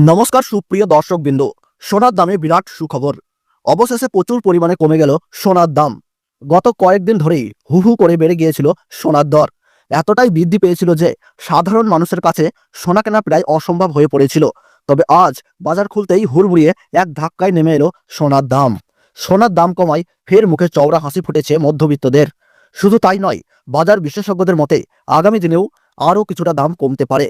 নমস্কার সুপ্রিয় দর্শক বিন্দু সোনার দামে বিরাট সুখবর। অবশেষে প্রচুর পরিমাণে কমে গেল সোনার দাম। গত কয়েকদিন ধরেই হু হু করে বেড়ে গিয়েছিল সোনার দর। এতটাই বৃদ্ধি পেয়েছিল যে, সাধারণ মানুষের কাছে সোনা কেনা প্রায় অসম্ভব হয়ে পড়েছিল। তবে আজ বাজার খুলতেই হুড়মুড়িয়ে এক ধাক্কায় নেমে এলো সোনার দাম। সোনার দাম কমায় ফের মুখে চওড়া হাসি ফুটেছে মধ্যবিত্তদের। শুধু তাই নয়, বাজার বিশেষজ্ঞদের মতে, আগামী দিনেও আরও কিছুটা দাম কমতে পারে।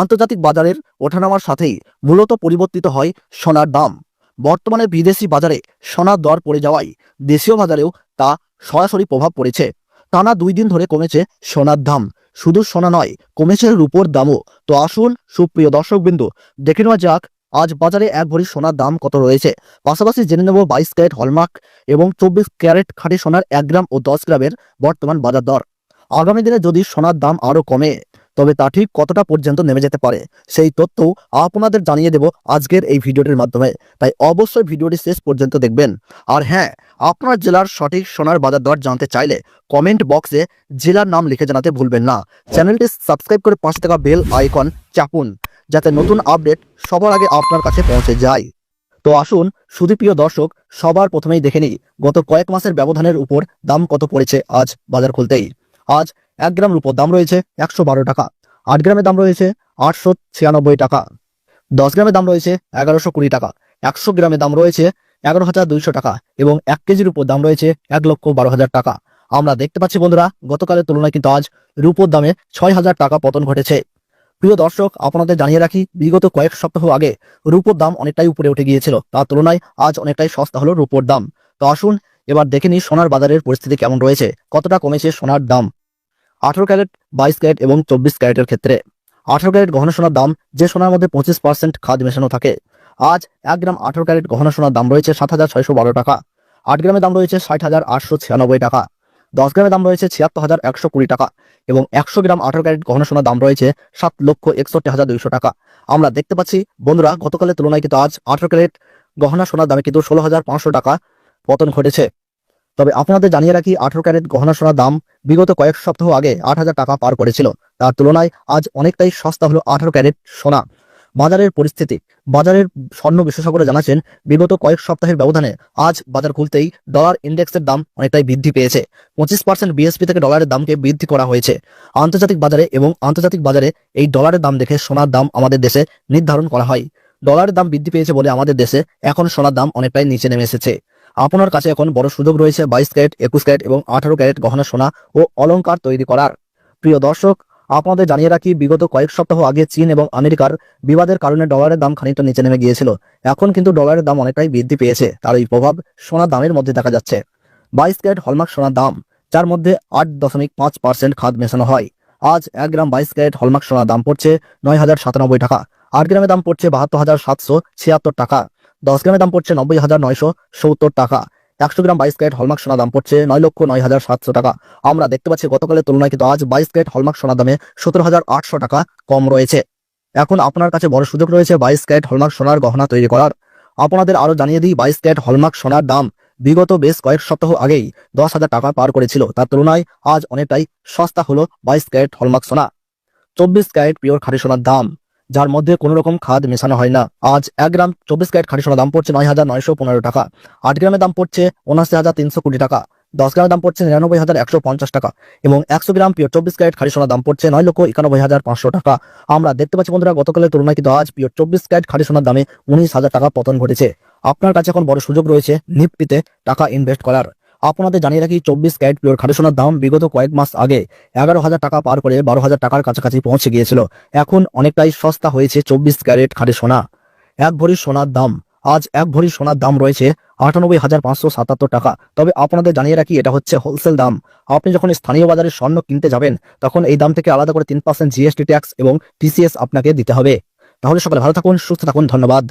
আন্তর্জাতিক বাজারের ওঠানামার সাথেই মূলত পরিবর্তিত হয় সোনার দাম। বর্তমানে বিদেশি বাজারে সোনার দর পড়ে যাওয়ায় দেশীয় বাজারেও তা সরাসরি প্রভাব পড়েছে। টানা দুই দিন ধরে কমেছে সোনার দাম। শুধু সোনা নয়, কমেছে রূপোর দামও। তো আসুন সুপ্রিয় দর্শকবিন্দু, দেখে নেওয়া যাক আজ বাজারে এক ভরি সোনার দাম কত রয়েছে। পাশাপাশি জেনে নেব বাইশ ক্যারেট হলমার্ক এবং চব্বিশ ক্যারেট খাঁটি সোনার এক গ্রাম ও দশ গ্রামের বর্তমান বাজার দর। আগামী দিনে যদি সোনার দাম আরও কমে তবে তা ঠিক কতটা পর্যন্ত নেমে যেতে পারে, সেই তথ্য আপনাদের জানিয়ে দেব আজকের এই ভিডিওটির মাধ্যমে। তাই অবশ্যই ভিডিওটি শেষ পর্যন্ত দেখবেন। আর হ্যাঁ আপনার জেলার সঠিক সোনার বাজার দর জানতে চাইলে কমেন্ট বক্সে জেলার নাম লিখে জানাতে ভুলবেন না। চ্যানেলটি সাবস্ক্রাইব করে পাশে থাকা বেল আইকন চাপুন, যাতে নতুন আপডেট সবার আগে আপনার কাছে পৌঁছে যায়। তো আসুন, সুদীপ্রিয় দর্শক, সবার প্রথমেই দেখে নিই, গত কয়েক মাসের ব্যবধানের উপর দাম কত পড়েছে আজ বাজার খুলতেই। আজ এক গ্রাম রূপোর দাম রয়েছে একশো বারো টাকা। আট গ্রামের দাম রয়েছে আটশো ছিয়ানব্বই টাকা। দশ গ্রামের দাম রয়েছে এগারোশো কুড়ি টাকা। একশো গ্রামের দাম রয়েছে এগারো হাজার দুইশো টাকা এবং এক কেজির উপর দাম রয়েছে এক লক্ষ বারো হাজার টাকা। আমরা দেখতে পাচ্ছি বন্ধুরা, গতকালের তুলনায় কিন্তু আজ রূপোর দামে ছয় হাজার টাকা পতন ঘটেছে। প্রিয় দর্শক, আপনাদের জানিয়ে রাখি, বিগত কয়েক সপ্তাহ আগে রূপোর দাম অনেকটাই উপরে উঠে গিয়েছিল। তার তুলনায় আজ অনেকটাই সস্তা হলো রূপোর দাম। তো আসুন, এবার দেখে নিই সোনার বাজারের পরিস্থিতি কেমন রয়েছে, কতটা কমেছে সোনার দাম। আঠারো ক্যারেট, বাইশ ক্যারেট এবং চব্বিশ ক্যারেটের ক্ষেত্রে। আঠারো ক্যারেট গহনা সোনার দাম যে সোনার মধ্যে পঁচিশ পার্সেন্ট খাদ মেশানো থাকে, আজ এক গ্রাম আঠারো ক্যারেট গহনা সোনার দাম রয়েছে সাত হাজার ছয়শো বারো টাকা। আট গ্রামের দাম রয়েছে ষাট হাজার আটশো ছিয়ানব্বই টাকা। দশ গ্রামের দাম রয়েছে ছিয়াত্তর হাজার একশো কুড়ি টাকা এবং একশো গ্রাম আঠারো ক্যারেট গহনা সোনার দাম রয়েছে সাত লক্ষ একষট্টি হাজার দুইশো টাকা। আমরা দেখতে পাচ্ছি, বন্ধুরা, গতকালের তুলনায় কিন্তু আজ আঠারো ক্যারেট গহনা সোনার দামে কিন্তু ষোলো হাজার পাঁচশো টাকা পতন ঘটেছে। তবে আপনাদের জানিয়ে রাখি, আঠারো ক্যারেট গহনা সোনার দাম বিগত কয়েক সপ্তাহ আগে আট হাজার টাকা পার করেছিল। তার তুলনায় আজ অনেকটাই সস্তা হলো আঠারো ক্যারেট সোনা। বাজারের পরিস্থিতি। বাজারের স্বর্ণ বিশেষজ্ঞরা জানাচ্ছেন, বিগত কয়েক সপ্তাহের ব্যবধানে আজ বাজার খুলতেই ডলার ইন্ডেক্সের দাম অনেকটাই বৃদ্ধি পেয়েছে। পঁচিশ পার্সেন্ট বিএসপি থেকে ডলারের দামকে বৃদ্ধি করা হয়েছে। আন্তর্জাতিক বাজারে এবং আন্তর্জাতিক বাজারে এই ডলারের দাম দেখে সোনার দাম আমাদের দেশে নির্ধারণ করা হয়। ডলারের দাম বৃদ্ধি পেয়েছে বলে আমাদের দেশে এখন সোনার দাম অনেকটাই নিচে নেমে এসেছে। আপনার কাছে এখন বড় সুযোগ রয়েছে বাইশ ক্যারেট, একুশ ক্যারেট এবং আঠারো ক্যারেট গহনা সোনা ও অলংকার তৈরি করার। প্রিয় দর্শক, আপনাদের জানিয়ে রাখি, বিগত কয়েক সপ্তাহ আগে চীন এবং আমেরিকার বিবাদের কারণে ডলারের দাম খানিকটা নিচে নেমে গিয়েছিল। এখন কিন্তু ডলারের দাম অনেকটাই বৃদ্ধি পেয়েছে। তার এই প্রভাব সোনার দামের মধ্যে দেখা যাচ্ছে। বাইশ ক্যারেট হলমার্ক সোনার দাম, যার মধ্যে আট দশমিক পাঁচ পার্সেন্ট খাদ মেশানো হয়। আজ এক গ্রাম বাইশ ক্যারেট হলমার্ক সোনার দাম পড়ছে নয় হাজার সাতানব্বই টাকা। আট গ্রামের দাম পড়ছে বাহাত্তর হাজার সাতশো ছিয়াত্তর টাকা। দশ গ্রামের দাম পড়ছে নব্বই হাজার নয়শো সত্তর টাকা। একশো গ্রাম বাইশ ক্যারেট হলমার্ক সোনা দাম পড়ছে নয় লক্ষ নয় হাজার সাতশো টাকা। আমরা দেখতে পাচ্ছি গতকালের তুলনায় কিন্তু আজ বাইশ ক্যারেট হলমার্ক সোনা দামে সতেরো হাজার আটশো টাকা কম রয়েছে। এখন আপনার কাছে বড় সুযোগ রয়েছে বাইশ ক্যারেট হলমার্ক সোনার গহনা তৈরি করার। আপনাদের আরও জানিয়ে দিই, বাইশ ক্যারেট হলমার্ক সোনার দাম বিগত বেশ কয়েক সপ্তাহ আগেই দশ হাজার টাকা পার করেছিল। তার তুলনায় আজ অনেকটাই সস্তা হলো বাইশ ক্যারেট হলমার্ক সোনা। চব্বিশ ক্যারেট পিওর খাঁটি সোনার দাম। যার মধ্যে কোনো রকম খাদ মেশানো হয় না। আজ এক গ্রাম চব্বিশ ক্যারেট খাঁটি সোনার দাম পড়ছে নয় হাজার নয়শো পনেরো টাকা। আট গ্রামের দাম পড়ছে উনআশি হাজার তিনশো কোটি টাকা। দশ গ্রামের দাম পড়ছে নিরানব্বই হাজার একশো পঞ্চাশ টাকা এবং একশো গ্রাম পিওর চব্বিশ ক্যারেট খাঁটি সোনার দাম পড়ছে নয় লক্ষ একানব্বই হাজার পাঁচশো টাকা। আমরা দেখতে পাচ্ছি বন্ধুরা, গতকালের তুলনায় কিন্তু আজ পিওর চব্বিশ ক্যারেট খাঁটি সোনার দামে উনিশ হাজার টাকা পতন ঘটেছে। আপনার কাছে এখন বড় সুযোগ রয়েছে নিফটিতে টাকা ইনভেস্ট করার। আপনাদের জানিয়ে রাখি, চব্বিশ ক্যারেট পিওর খাঁটি সোনার দাম বিগত কয়েক মাস আগে এগারো হাজার টাকা পার করে বারো হাজার টাকার কাছাকাছি পৌঁছে গিয়েছিল। এখন অনেকটাই সস্তা হয়েছে চব্বিশ ক্যারেট খাঁটি সোনা। এক ভরি সোনার দাম, আজ এক ভরি সোনার দাম রয়েছে আটানব্বই হাজার পাঁচশো সাতাত্তর টাকা। তবে আপনাদের জানিয়ে রাখি, এটা হচ্ছে হোলসেল দাম। আপনি যখন স্থানীয় বাজারে স্বর্ণ কিনতে যাবেন, তখন এই দাম থেকে আলাদা করে তিন পার্সেন্ট জিএসটি ট্যাক্স এবং টিসিএস আপনাকে দিতে হবে। তাহলে সকালে ভালো থাকুন, সুস্থ থাকুন, ধন্যবাদ।